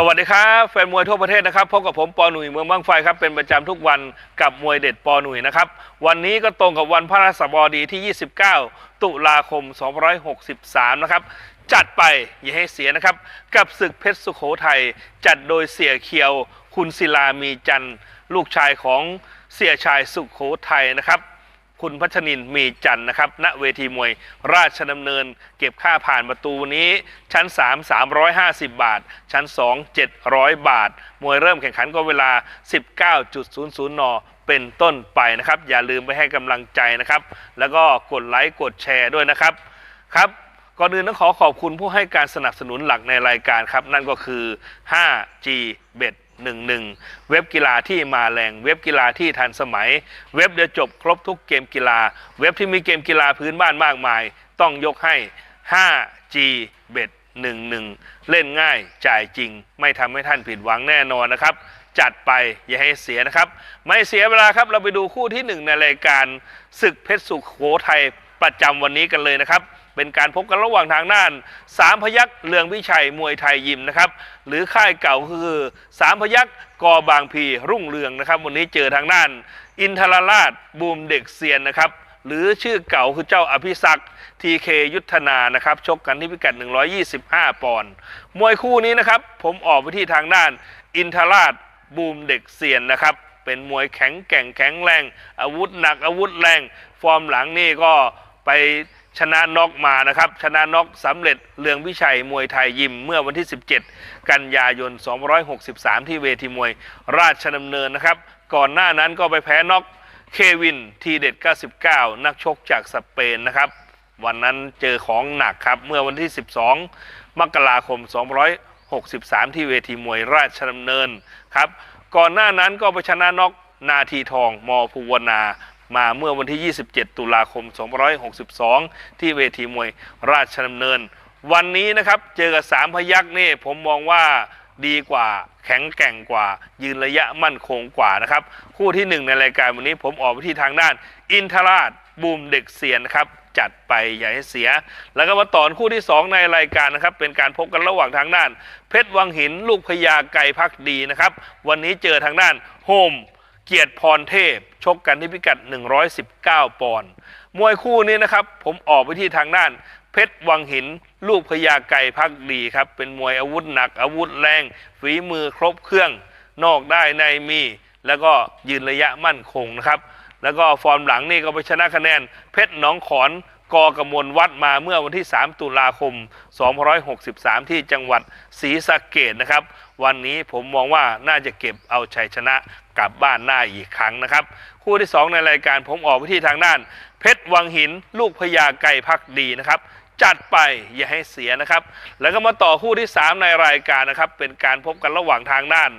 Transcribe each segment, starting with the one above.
สวัสดีครับแฟนมวยทั่วประเทศนะครับพบกับผมปอหนุ่ยเมืองบางไฟครับเป็นประจำทุกวันกับมวยเด็ดปอหนุ่ยนะครับวันนี้ก็ตรงกับวันพระราชบดีที่ 29 ตุลาคม 2563 นะครับจัดไปอย่าให้เสียนะครับ กับศึกเพชรสุโขทัยจัดโดยเสียเคียว คุณศิลามีจันทร์ลูกชายของเสียชายสุโขทัยนะครับ คุณพัชนินมีจันนะครับ ณ เวทีมวยราชดำเนิน เก็บค่าผ่านประตูนี้ ชั้น 3 350 บาท ชั้น 2 700 บาท มวยเริ่มแข่งขันก็เวลา 19.00 น เป็นต้นไปนะครับ อย่าลืมไปให้กำลังใจนะครับ แล้วก็กดไลค์กดแชร์ด้วยนะครับ ครับก่อนอื่นต้องขอขอบคุณผู้ให้การสนับสนุนหลักในรายการครับ นั่นก็คือ 5G Bet 11 เว็บกีฬาที่มาแรง เว็บกีฬาที่ทันสมัย เว็บเดียวจบครบทุกเกมกีฬา เว็บที่มีเกมกีฬาพื้นบ้านมากมาย ต้องยกให้ 5G Bet 11 เล่นง่ายจ่ายจริง ไม่ทำให้ท่านผิดหวังแน่นอนนะครับ จัดไปอย่าให้เสียนะครับ ไม่เสียเวลาครับเราไปดูคู่ที่หนึ่งในรายการศึกเพชรสุขโขทัยประจำวันนี้กันเลยนะครับ เป็นการพบกันระหว่างทางด้าน สามพยักเลืองวิชัยมวยไทยยิมนะครับหรือค่ายเก่าคือสามพยักกอบางพีรุ่งเรืองนะครับ วันนี้เจอทางด้าน อินทรราชบูมเด็กเซียนนะครับหรือชื่อเก่าคือเจ้าอภิศักดิ์ทีเคยุทธนานะครับชกกันที่พิกัด 125 ปอนด์มวยคู่นี้นะครับ ผมออกไปที่ทางด้าน อินทรราชบูมเด็กเซียนนะครับ เป็นมวยแข็งแกร่งแข็งแรง อาวุธหนักอาวุธแรง ฟอร์มหลังนี่ก็ไป ชนะน็อกมานะครับ ชนะน็อกสำเร็จเรืองวิชัยมวยไทยยิมเมื่อวันที่ 17 กันยายน 263 ที่เวทีมวยราชดำเนินนะครับ ก่อนหน้านั้นก็ไปแพ้น็อกเควินทีเด็ด 99 นักชกจากสเปนนะครับ วันนั้นเจอของหนักครับ เมื่อวันที่ 12 มกราคม 263 ที่เวทีมวยราชดำเนินครับ ก่อนหน้านั้นก็ไปชนะน็อกนาทีทองมอภูวนา มาเมื่อวันที่ 27 ตุลาคม 2562 ที่เวทีมวยราชดำเนิน วันนี้นะครับเจอกับสามพยักษ์นี่ผมมองว่าดีกว่าแข็งแกร่งกว่า ยืนระยะมั่นคงกว่านะครับ คู่ที่หนึ่งในรายการวันนี้ผมออกไปที่ทางด้าน อินทราชบูมเด็กเซียนนะครับจัดไปอย่าให้เสีย แล้วก็มาต่อคู่ที่ 2 ในรายการนะครับ เป็นการพบกันระหว่างทางด้าน เพชรวังหิน ลูกพญาไก่พักดีนะครับ วันนี้เจอทางด้านโฮม เกียรติพรเทพ ชกกันที่พิกัด 119 ปอนด์มวยคู่นี้นะครับ ผมออกไปที่ทางด้าน เพชรวังหิน ลูกพญาไก่พักดีครับ เป็นมวยอาวุธหนักอาวุธแรง ฝีมือครบเครื่อง นอกได้ในมี แล้วก็ยืนระยะมั่นคงนะครับ แล้วก็ฟอร์มหลังนี่ก็ไปชนะคะแนน เพชรหนองขอน กอกมลวัดมาเมื่อวันที่ 3 ตุลาคม 2563 ที่จังหวัดศรีสะเกดนะครับ วันนี้ผมมองว่าน่าจะเก็บเอาชัยชนะกลับบ้านหน้าอีกครั้งนะครับ คู่ที่ 2 ในรายการผมออกไปที่ทางด้าน เพชรวังหิน ลูกพญาไก่พักดีนะครับจัดไปอย่าให้เสียนะครับ แล้วก็มาต่อคู่ที่ 3 ในรายการนะครับ เป็นการพบกันระหว่างทางด้าน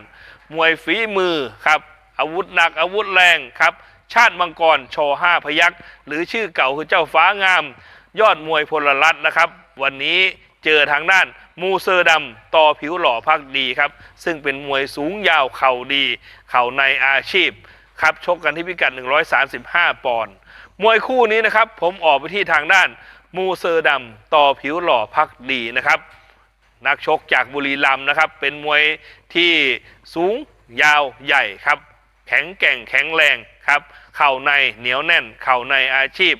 มวยฝีมือครับอาวุธหนักอาวุธแรงครับ ชาติมังกรโชห้าพยักษ์หรือชื่อเก่าคือเจ้าฟ้างาม ยอดมวยพลรัตน์นะครับ วันนี้เจอทางด้านมูเซอร์ดำต่อผิวหล่อพักดีครับ ซึ่งเป็นมวยสูงยาวเข่าดี เข่าในอาชีพครับชกกันที่พิกัด 135 ปอนด์มวยคู่นี้นะครับ ผมออกไปที่ทางด้านมูเซอร์ดำต่อผิวหล่อพักดีนะครับ นักชกจากบุรีรัมย์นะครับ เป็นมวยที่สูงยาวใหญ่ครับ แข็งแกร่งแข็งแรงครับเข่าในเหนียวแน่น เข่าในอาชีพ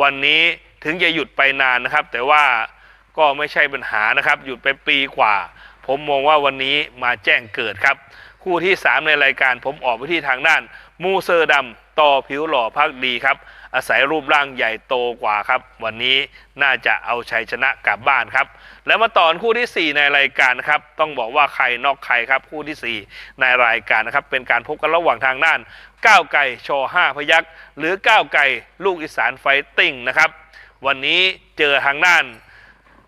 วันนี้ถึงจะหยุดไปนานนะครับ แต่ว่าก็ไม่ใช่ปัญหานะครับ หยุดไปปีกว่า ผมมองว่าวันนี้มาแจ้งเกิดครับ คู่ที่ 3 ในรายการผมออกไปที่ทางด้าน มูเซอร์ดำต่อผิวหล่อพักดีครับ อาศัยรูปร่างใหญ่โตกว่าครับ วันนี้น่าจะเอาชัยชนะกลับบ้านครับ แล้วมาต่อคู่ทีสี่4 ในรายการนะครับ ต้องบอกว่าใครนอกใครครับ คู่ทีสี่ 4 ในรายการนะครับ เป็นการพบกันระหว่างทางด้านก้าวไก่ชอห้าพยักษ์หรือก้าวไก่ลูกอีสานไฟติ้งนะครับ วันนี้เจอทางด้าน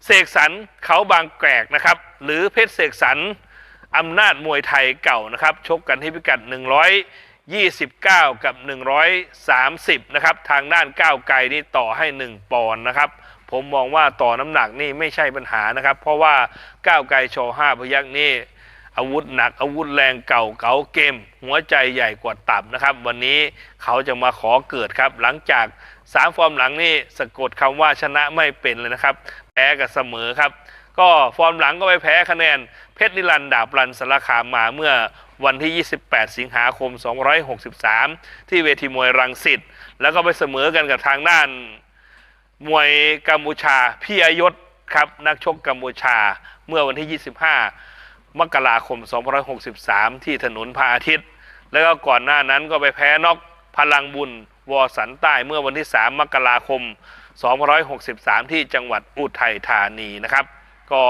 เสกสรรเขาบางแกรกนะครับ หรือเพชรเสกสรรอำนาจมวยไทยเก่านะครับ ชกกันที่พิกัด 129 กับ 130 นะครับ ทางด้านก้าวไกลนี่ต่อให้ 1 ปอนด์นะครับ ผมมองว่าต่อน้ำหนักนี่ไม่ใช่ปัญหานะครับ เพราะว่าก้าวไกลโชว์5พยักนี่อาวุธหนักอาวุธแรงเก่าเก๋าเกม หัวใจใหญ่กว่าตับนะครับ วันนี้เขาจะมาขอเกิดครับ หลังจากสามฟอร์มหลังนี่สะกดคำว่าชนะไม่เป็นเลยนะครับ แพ้กับเสมอครับ ก็ฟอร์มหลังก็ไปแพ้คะแนน เพชรนิรันดาบรันสารคามมาเมื่อวันที่ 28 สิงหาคม 263 ที่เวทีมวยรังสิตแล้วก็ไปเสมอกันกับทางด้านมวยกัมพูชาพี่อายศครับนักชกกัมพูชาเมื่อวันที่ 25 มกราคม 2563 ที่ถนนพระอาทิตย์ แล้วก็ก่อนหน้านั้นก็ไปแพ้นอกพลังบุญวอสันใต้เมื่อวันที่ 3 มกราคม 263 ที่จังหวัดอุทัยธานีนะครับ ก็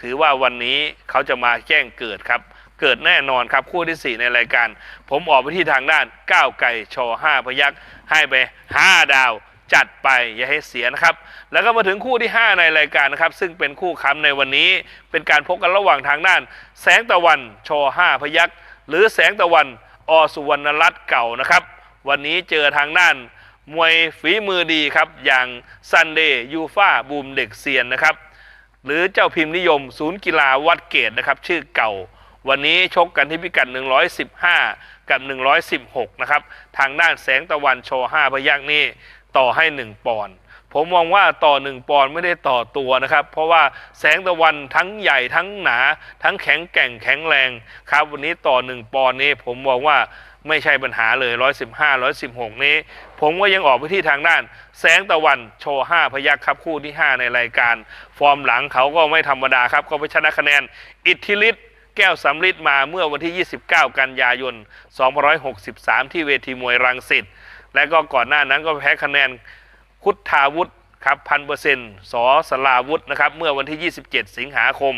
ถือว่าวันนี้เขาจะมาแจ้งเกิดครับ เกิดแน่นอนครับคู่ที่ 4 ในรายการ ผมออกไปที่ทางด้านก้าวไก่ชอ5พยักให้ไป 5 ดาวจัดไปอย่าให้เสียนะครับ แล้วก็มาถึงคู่ที่ 5 ในรายการนะครับ ซึ่งเป็นคู่ค้ำในวันนี้ เป็นการพบกันระหว่างทางด้าน แสงตะวันชอ5พยักหรือแสงตะวันอสุวรรณรัตน์เก่านะครับ วันนี้เจอทางด้าน มวยฝีมือดีครับ อย่างซันเดย์ยูฟาบูมเด็กเซียนนะครับ หรือเจ้าพิมพ์นิยม ศูนย์กีฬาวัดเกตนะครับ ชื่อเก่า วันนี้ชกกันที่พิกัด 115 กับ 116 นะครับ ทางด้านแสงตะวันโชว์5พยักนี่ต่อให้ 1 ปอนด์ผมมองว่าต่อ 1 ปอนด์ไม่ได้ต่อตัวนะครับ เพราะว่าแสงตะวันทั้งใหญ่ทั้งหนา ทั้งแข็งแกร่งแข็งแรงครับ วันนี้ต่อ 1 ปอนด์นี่ผมมองว่า ไม่ใช่ปัญหาเลย 115 116 นี้ ผมก็ยังออกไปที่ทางด้าน แสงตะวันโชว์ 5 พยักครับคู่ที่ 5 ในรายการ ฟอร์มหลังเขาก็ไม่ธรรมดาครับ ก็ไปชนะคะแนน อิทธิฤทธิ์แก้วสำลิดมาเมื่อวันที่ 29 กันยายน 2563 ที่เวทีมวยรังสิตและก็ก่อนหน้านั้นก็แพ้คะแนนคุทธาวุฒิ ครับพันเปอร์เซ็นต์สสลาวุฒินะครับเมื่อวันที่ 27 สิงหาคม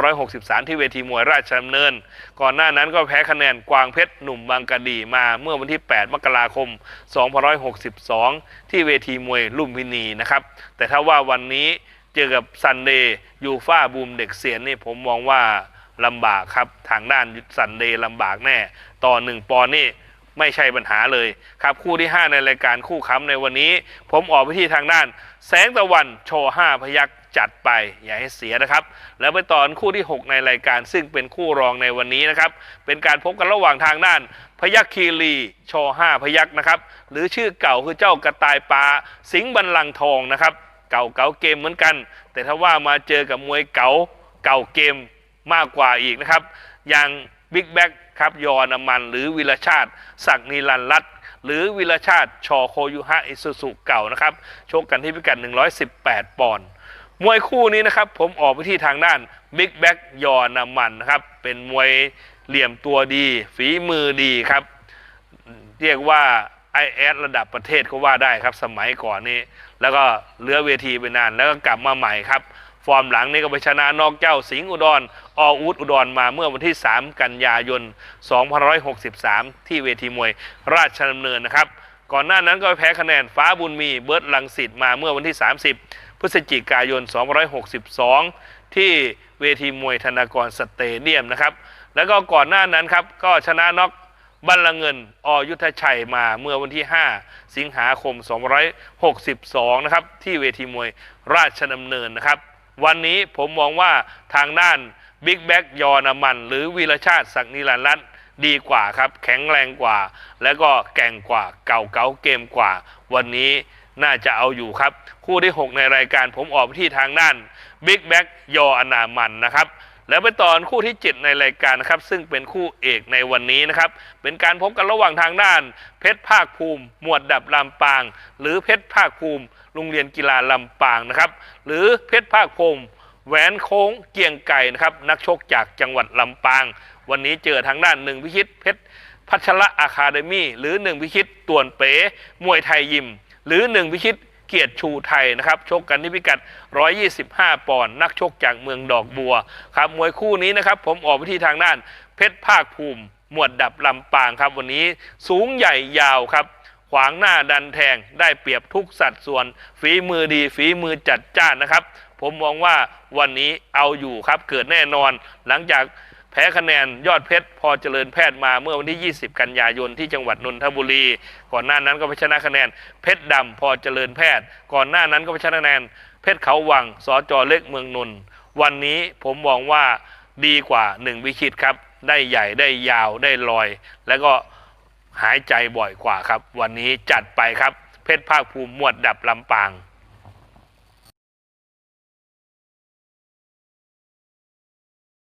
263 ที่เวทีมวยราชดำเนิน ก่อนหน้านั้นก็แพ้คะแนนกวางเพชรหนุ่มบางกะดีมาเมื่อวันที่ 8 มกราคม 2562 ที่เวทีมวยลุมพินีนะครับแต่ถ้าว่าวันนี้เจอกับซันเดย์ยูฟาบูมเด็กเสียนนี่ผมมองว่าลำบากครับทางด้านซันเดย์ลำบากแน่ ต่อ 1 ปอนด์นี่ ไม่ใช่ปัญหาเลยครับคู่ที่ 5 ในรายการคู่ค้ำในวันนี้ ผมออกไปที่ทางด้าน แสงตะวันโชว์5พยักจัดไปอย่าให้เสียนะครับ แล้วไปต่อคู่ที่ 6 ในรายการซึ่งเป็นคู่รองในวันนี้นะครับ เป็นการพบกันระหว่างทางด้าน พยักคีรีโชว์5พยักนะครับ หรือชื่อเก่าคือเจ้ากระต่ายปลาสิงบันลังทองนะครับ เก่าเก่าเกมเหมือนกัน แต่ถ้าว่ามาเจอกับมวยเก่าเก่าเกมมากกว่าอีกนะครับ อย่าง บิ๊กแบ็กครับยอน้ำมัน หรือวิรชาติ ศักนิรันรัตหรือวิรชาติชอโคยุฮะอิสุสุเก่านะครับชกกันที่พิกัด 118 ปอนด์มวยคู่นี้นะครับผมออกไปที่ทางด้านบิ๊กแบ็กยอน้ำมันนะครับเป็นมวยเหลี่ยมตัวดี ฝีมือดีครับ เรียกว่า i อ s ระดับประเทศก็ว่าได้ครับสมัยก่อนนี้ แล้วก็เลื้อเวทีไปนานแล้วก็กลับมาใหม่ครับ ฟอร์มหลังนี่ก็ไปชนะนอกเจ้าสิงห์อุดรออูดอุดรมาเมื่อวันที่ 3 กันยายน2563 ที่เวทีมวยราชดำเนินนะครับ ก่อนหน้านั้นก็แพ้คะแนนฟ้าบุญมีเบิร์ดลังสิตมาเมื่อวันที่ 30 พฤศจิกายน 2562 ที่เวทีมวยธนากรสเตเดียมนะครับ แล้วก็ก่อนหน้านั้นครับก็ชนะน็อกบัลลังเงินอยุทธชัยมาเมื่อวันที่ 5 สิงหาคม262 นะครับที่เวทีมวยราชดำเนินนะครับ วันนี้ผมมองว่าทางด้านบิ๊กแบ็กยอนามัน หรือวีรชาติศักดิ์นิรันดร์รัตน์ดีกว่าครับ แข็งแรงกว่า แล้วก็แก่งกว่าเก่าเก่าเกมกว่า วันนี้น่าจะเอาอยู่ครับ คู่ที่ 6 ในรายการผมออกที่ทางด้านบิ๊กแบ็กยออนามันนะครับ แล้วไปต่อคู่ที่ 7 ในรายการนะครับ ซึ่งเป็นคู่เอกในวันนี้นะครับ เป็นการพบกันระหว่างทางด้าน เพชรภาคภูมิ หมวดดับลำปาง หรือเพชรภาคภูมิโรงเรียนกีฬาลำปางนะครับ หรือเพชรภาคภูมิแหวนโค้งเกียงไก่นะครับ นักชกจากจังหวัดลำปาง วันนี้เจอทางด้านหนึ่งพิชิตเพชรพัชระอาคาเดมี่หรือหนึ่งพิชิตต่วนเป๋มวยไทยยิม หรือหนึ่งพิชิต เกียรติชูไทยนะครับชกกันที่พิกัด 125 ปอนด์นักชกจากเมืองดอกบัวครับมวยคู่นี้นะครับผมออกไปที่ทางด้าน เพชรภาคภูมิ หมวดดับลำปางครับวันนี้สูงใหญ่ยาวครับขวางหน้าดันแทงได้เปรียบทุกสัดส่วน ฝีมือดี ฝีมือจัดจ้านนะครับ ผมมองว่าวันนี้เอาอยู่ครับเกิดแน่นอนหลังจาก พ้คะแนนยอดเพชรพอเจริญแพทย์มาเมื่อวันที่ 20 กันยายนที่จังหวัดนนทบุรี ก่อนหน้านั้นก็ไปชนะคะแนนเพชรดำพอเจริญแพทย์ ก่อนหน้านั้นก็ไปชนะคะแนนเพชรเขาวังสจเล็กเมืองนนท์วันนี้ผมมองว่าดีกว่าหนึ่งวิคิดครับ ได้ใหญ่ได้ยาวได้ลอย แล้วก็หายใจบ่อยกว่าครับ วันนี้จัดไปครับ เพชรภาคภูมิหมวดดับลำปาง